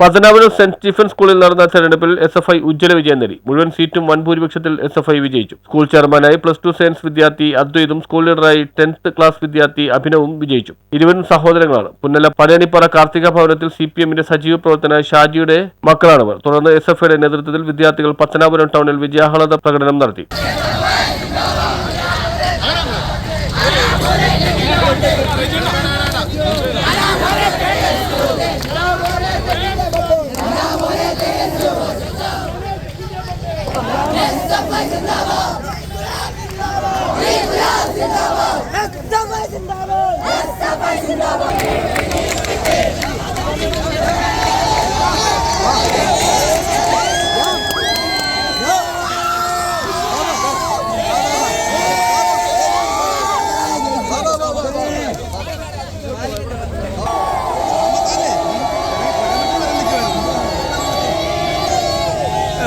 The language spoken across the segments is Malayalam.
പത്തനാപുരം സെന്റ് സ്റ്റീഫൻ സ്കൂളിൽ നടന്ന തെരഞ്ഞെടുപ്പിൽ എസ് എഫ് ഐ ഉജ്ജ്വല വിജയം നേടി. മുഴുവൻ സീറ്റും വൻ ഭൂരിപക്ഷത്തിൽ എസ് എഫ് ഐ വിജയിച്ചു. സ്കൂൾ ചെയർമാനായി പ്ലസ് ടു സയൻസ് വിദ്യാർത്ഥി അദ്വൈതും സ്കൂൾ ലീഡറായി ടെൻത്ത് ക്ലാസ് വിദ്യാർത്ഥി അഭിനവും വിജയിച്ചു. ഇരുവരും സഹോദരങ്ങളാണ്. പുന്നല പനയണിപ്പറ കാർത്തിക ഭവനത്തിൽ സി പി എമ്മിന്റെ സജീവ പ്രവർത്തന ഷാജിയുടെ മക്കളാണിവർ തുടർന്ന് എസ് എഫ് ഐയുടെ നേതൃത്വത്തിൽ വിദ്യാർത്ഥികൾ പത്തനാപുരം ടൗണിൽ വിജയാഹ്ലാദ പ്രകടനം നടത്തി.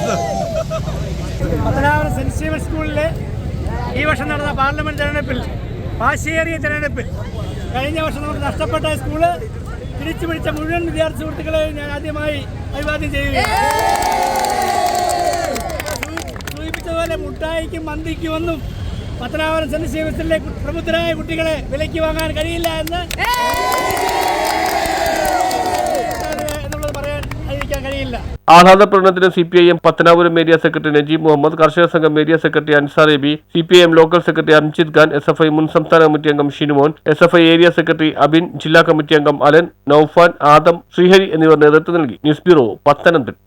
പത്തനാപുരം സെന്റ് സ്റ്റീവൻ സ്കൂളിലെ ഈ വർഷം നടന്ന പാർലമെന്റ് തെരഞ്ഞെടുപ്പിൽ പാശേറിയ തെരഞ്ഞെടുപ്പിൽ കഴിഞ്ഞ വർഷം നമുക്ക് നഷ്ടപ്പെട്ട സ്കൂൾ തിരിച്ചു പിടിച്ച മുഴുവൻ വിദ്യാർത്ഥി സുഹൃത്തുക്കളെ ഞാൻ ആദ്യമായി അഭിവാദ്യം ചെയ്യുകയാണ്. സൂചിപ്പിച്ചതുപോലെ മുട്ടായിക്കും മന്തിക്കും ഒന്നും പത്തനാപുരം സെന്റ് സ്റ്റീവൻസിലെ പ്രബുദ്ധരായ കുട്ടികളെ വിലയ്ക്ക് വാങ്ങാൻ കഴിയില്ല എന്ന് ആഹ്ലാദ പ്രകടനത്തിന് C P I M Pathanapuram area secretary Najeeb Muhammad കർഷക സംഘം area secretary Ansar Abi C P I M local secretary Amjith Khan S F I മുൻ സംസ്ഥാന കമ്മിറ്റി അംഗം Shinumon S F I area secretary Abin ജില്ലാ കമ്മിറ്റി അംഗം അലൻ നൌഫാൻ ആദം ശ്രീഹരി എന്നിവർ നേതൃത്വം നൽകി. News bureau Pathanamthitta.